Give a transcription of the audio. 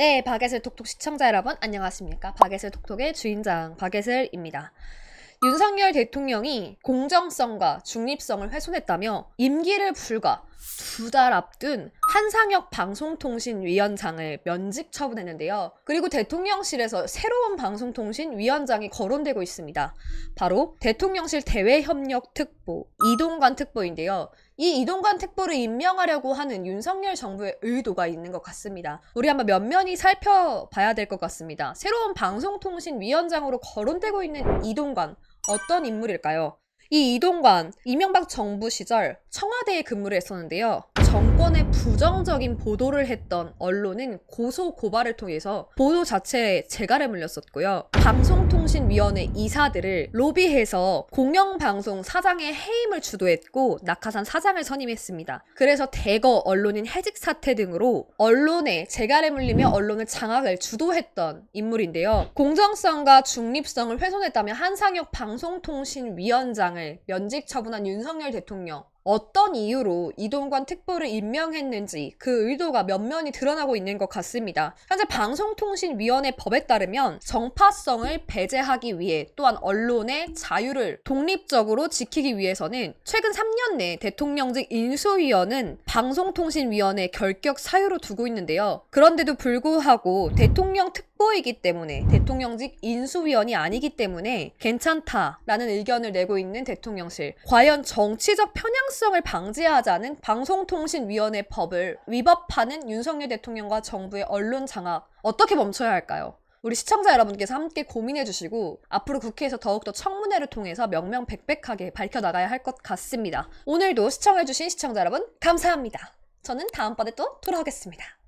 네, 박예슬 톡톡 시청자 여러분 안녕하십니까? 박예슬 톡톡의 주인장 박예슬입니다. 윤석열 대통령이 공정성과 중립성을 훼손했다며 임기를 불과 두 달 앞둔 한상혁 방송통신위원장을 면직 처분했는데요. 그리고 대통령실에서 새로운 방송통신위원장이 거론되고 있습니다. 바로 대통령실 대외협력특보 이동관 특보인데요. 이 이동관 특보를 임명하려고 하는 윤석열 정부의 의도가 있는 것 같습니다. 우리 한번 면면히 살펴봐야 될 것 같습니다. 새로운 방송통신위원장으로 거론되고 있는 이동관 어떤 인물일까요? 이 이동관 이명박 정부 시절 청와대에 근무를 했었는데요. 정권의 부정적인 보도를 했던 언론은 고소 고발을 통해서 보도 자체에 재갈을 물렸었고요. 방송통신위원회 이사들을 로비해서 공영방송 사장의 해임을 주도했고 낙하산 사장을 선임했습니다. 그래서 대거 언론인 해직 사태 등으로 언론에 재갈을 물리며 언론을 장악을 주도했던 인물인데요. 공정성과 중립성을 훼손했다며 한상혁 방송통신위원장을 면직 처분한 윤석열 대통령. 어떤 이유로 이동관 특보를 임명했는지 그 의도가 면면이 드러나고 있는 것 같습니다. 현재 방송통신위원회 법에 따르면 정파성을 배제하기 위해 또한 언론의 자유를 독립적으로 지키기 위해서는 최근 3년 내 대통령직 인수위원은 방송통신위원회 결격 사유로 두고 있는데요. 그런데도 불구하고 대통령 특 보이기 때문에 대통령직 인수위원이 아니기 때문에 괜찮다라는 의견을 내고 있는 대통령실. 과연 정치적 편향성을 방지하자는 방송통신위원회 법을 위법하는 윤석열 대통령과 정부의 언론 장악 어떻게 멈춰야 할까요? 우리 시청자 여러분께서 함께 고민해 주시고 앞으로 국회에서 더욱더 청문회를 통해서 명명백백하게 밝혀나가야 할 것 같습니다. 오늘도 시청해 주신 시청자 여러분 감사합니다. 저는 다음번에 또 돌아오겠습니다.